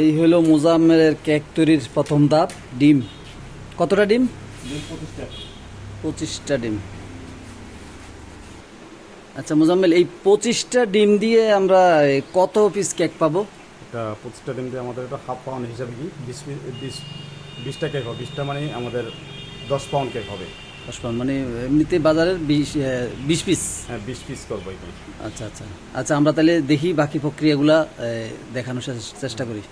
এই হলো মোজাম্মেলের কেক তৈরির প্রথম ধাপ ডিম। কতটা ডিম? পঁচিশটা। ডিম। আচ্ছা মোজাম্মেল এই পঁচিশটা ডিম দিয়ে আমরা কত পিস কেক পাবো? এটা পঁচিশটা ডিম দিয়ে আমাদের এটা হাফ পাউন্ড হিসাবে কি? বিশ বিশ বিশটা কেক হবে। বিশটা মানে আমাদের দশ পাউন্ড কেক হবে। দশ মানে এমনিতে বাজারের বিশ বিশ পিস হ্যাঁ বিশ পিস করব এখানে আচ্ছা আচ্ছা। আচ্ছা আমরা তাহলে দেখি বাকি প্রক্রিয়াগুলা দেখানোর চেষ্টা করি।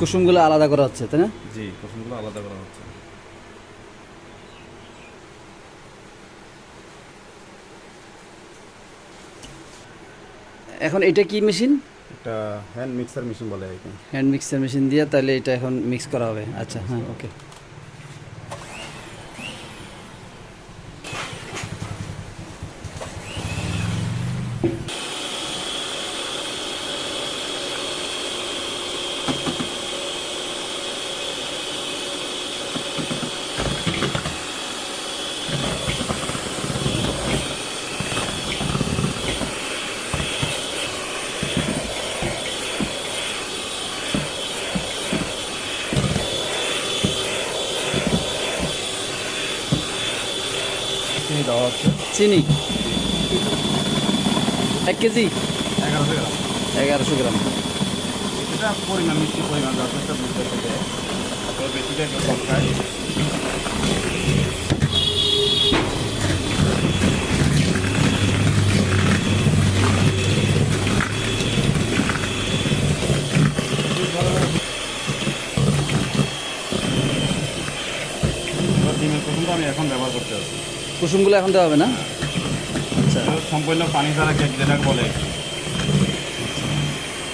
কুসুমগুলো আলাদা করা হচ্ছে তাই না? জি কুসুমগুলো আলাদা করা হচ্ছে। এখন এটা কি মেশিন? এটা হ্যান্ড মিক্সার মেশিন বলে আর কি হ্যান্ড মিক্সার মেশিন দিয়ে তাহলে এটা এখন মিক্স করা হবে। আচ্ছা হ্যাঁ ওকে চিনি দেওয়া হচ্ছে। চিনি? এক কেজি? এগারোশো গ্রাম। এগারোশো গ্রাম। এটা পরিমাণ মিষ্টি পরিমাণ যথেষ্ট বুঝতে পেরে তো বেশি কেক কম খায়। ডিমের প্রথমটা আমি এখন ব্যবহার করতে আছি কুসুমগুলো এখন দেওয়া হবে না? আচ্ছা। সম্পূর্ণ পানি ছাড়া কেক যেটা বলে।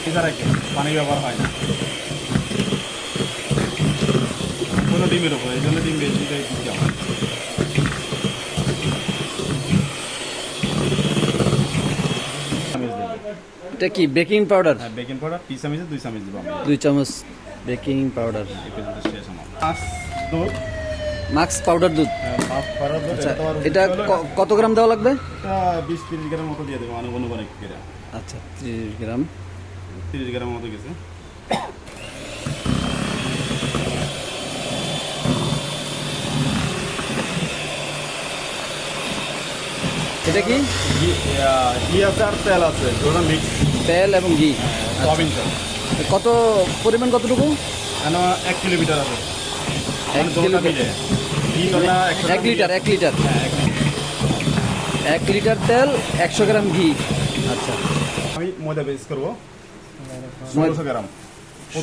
পানি ছাড়া কেক পানি ব্যবহার হয় না। কোনো ডিমের উপর এই জন্য ডিম বেশি দিতে হয়। এটা কি বেকিং পাউডার? হ্যাঁ বেকিং পাউডার তিন চামচে দুই চামচ দেবো দুই চামচ বেকিং পাউডার। শেষ আমার দুধ মাক্স পাউডার দুধ? হ্যাঁ, পাউডার আচ্ছা এটা কত গ্রাম দেওয়া লাগবে? বিশ তিরিশ গ্রামের মতো দিয়ে দেবো আনুমানিক আচ্ছা ত্রিশ গ্রাম। তিরিশ গ্রামের মতো গেছে। এটা কি? ঘি আছে আর তেল আছে মিক্স। তেল এবং ঘি। সয়াবিন তেল। কত পরিমাণ কতটুকু? এক কিলোমিটার আছে। এক। ঘিটা একশো এক লিটার এক লিটার। হ্যাঁ, এক লিটার। তেল একশো গ্রাম ঘি। আচ্ছা। আমি ময়দা বেস করব। ষোলোশো গ্রাম।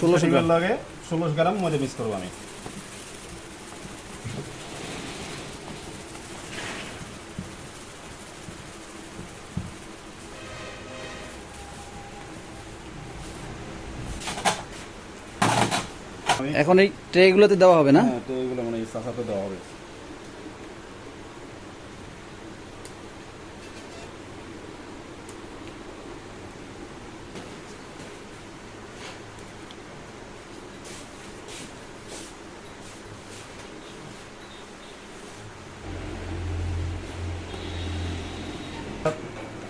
ষোলোশো গ্রাম। গ্রাম লাগে ষোলোশো গ্রাম ময়দা মিক্স করব আমি। আমি এখন এই ট্রেগুলোতে দেওয়া হবে না? হ্যাঁ, তো এগুলো মানে এই চাষাতে দেওয়া হবে।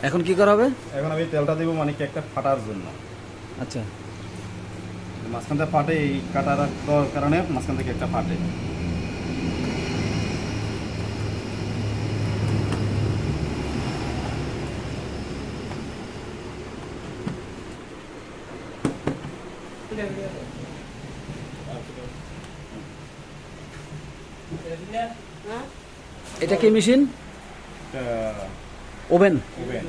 এখন কি করা হবে? এখন আমি তেলটা দেবো মানে কেকটা ফাটার জন্য। আচ্ছা। মাঝখানটা ফাটে এই কাটার দেওয়ার কারণে মাঝখান থেকে একটা ফাটে। এটা কি মেশিন? ওভেন। ওভেন।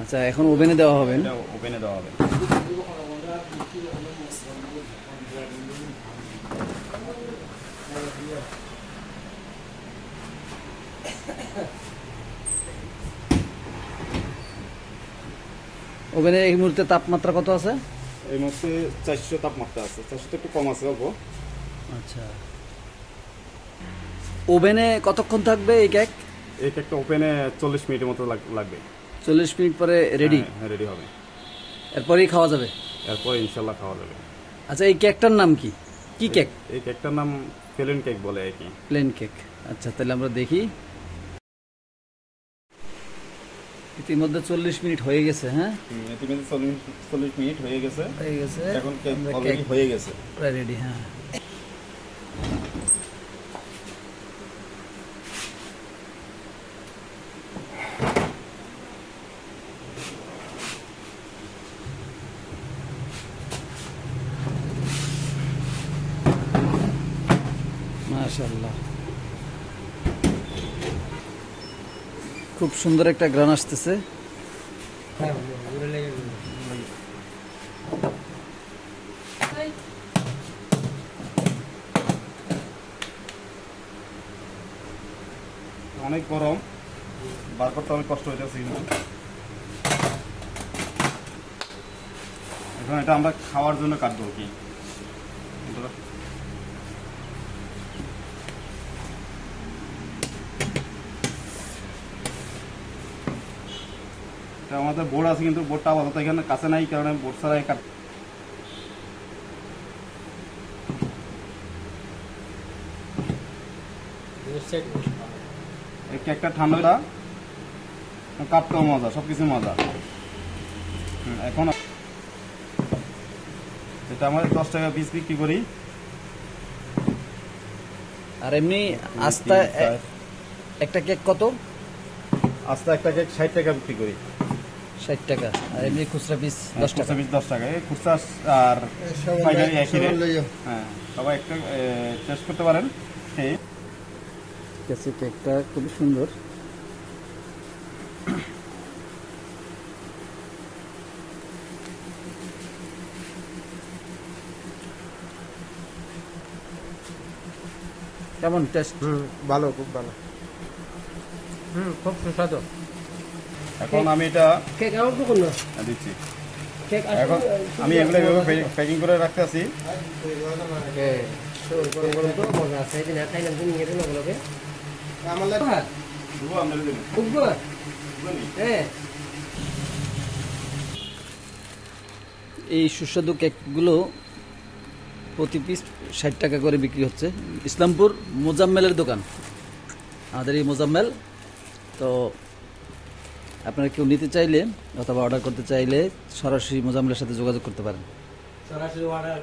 আচ্ছা এখন ওভেনে দেওয়া হবে ওভেনে দেওয়া হবে। ওভেনে এই মুহূর্তে তাপমাত্রা কত আছে? এই মুহূর্তে চারশো তাপমাত্রা আছে। চারশো একটু কম আছে অল্প। আচ্ছা। ওভেনে কতক্ষণ থাকবে এই কেক এই কেকটা ওপেনে চল্লিশ মিনিটের মতো লাগ- লাগবে। চল্লিশ মিনিট পরে রেডি হ্যাঁ রেডি হবে। এরপরেই খাওয়া যাবে? এরপর ইনশাল্লাহ খাওয়া যাবে। আচ্ছা এই কেকটার নাম কি? কি কেক এই কেকটার নাম প্লেন কেক বলে আর কি। প্লেন কেক আচ্ছা তাহলে আমরা দেখি। ইতিমধ্যে চল্লিশ মিনিট হয়ে গেছে হ্যাঁ? ইতিমধ্যে চল্লিশ মিনিট হয়ে গেছে। হয়ে গেছে। এখন কেক হয়ে গেছে। প্রায় রেডি হ্যাঁ। মাশাল্লাহ খুব সুন্দর একটা গ্রান আসতেছে। অনেক গরম বার করতে অনেক কষ্ট হইতেছে কিন্তু। এখন এটা আমরা খাওয়ার জন্য কাটবো কি? আমাদের বোর্ড আছে কিন্তু বোর্ডটা আপাতত এখানে কাছে নাই কারণে বোর্ড ছাড়াই কাট এই কেকটা ঠান্ডাটা কাটতেও মজা সব কিছু মজা এখন এটা আমাদের দশ টাকা পিস বিক্রি করি। আর এমনি আস্তা একটা কেক কত? আস্তা একটা কেক ষাট টাকা বিক্রি করি। ষাট টাকা আর এমনি খুচরা পিস দশ টাকা। পিস দশ টাকা। এই খুচরা আর পাইকারি একই রেট। হ্যাঁ সবাই একটা টেস্ট করতে পারেন। এই ঠিক আছে কেকটা খুবই সুন্দর। কেমন টেস্ট হুম ভালো খুব ভালো। হুম খুব সুস্বাদু। এখন আমি এটা কেক আমার তো কোনো দিচ্ছি। এখন আমি এগুলো এভাবে প্যাকিং করে রাখতে আছি। হ্যাঁ গরম গরম তো মজা আছে দিন খাইলাম তুমি নিয়ে দিন ওগুলোকে আমার লাগে দেবো আপনাদের দিন খুব হ্যাঁ এই সুস্বাদু কেকগুলো প্রতি পিস ষাট টাকা করে বিক্রি হচ্ছে। ইসলামপুর মোজাম্মেলের দোকান। আমাদের এই মোজাম্মেল। তো আপনারা কেউ নিতে চাইলে অথবা অর্ডার করতে চাইলে সরাসরি মোজাম্মেলের সাথে যোগাযোগ করতে পারেন। সরাসরি অর্ডার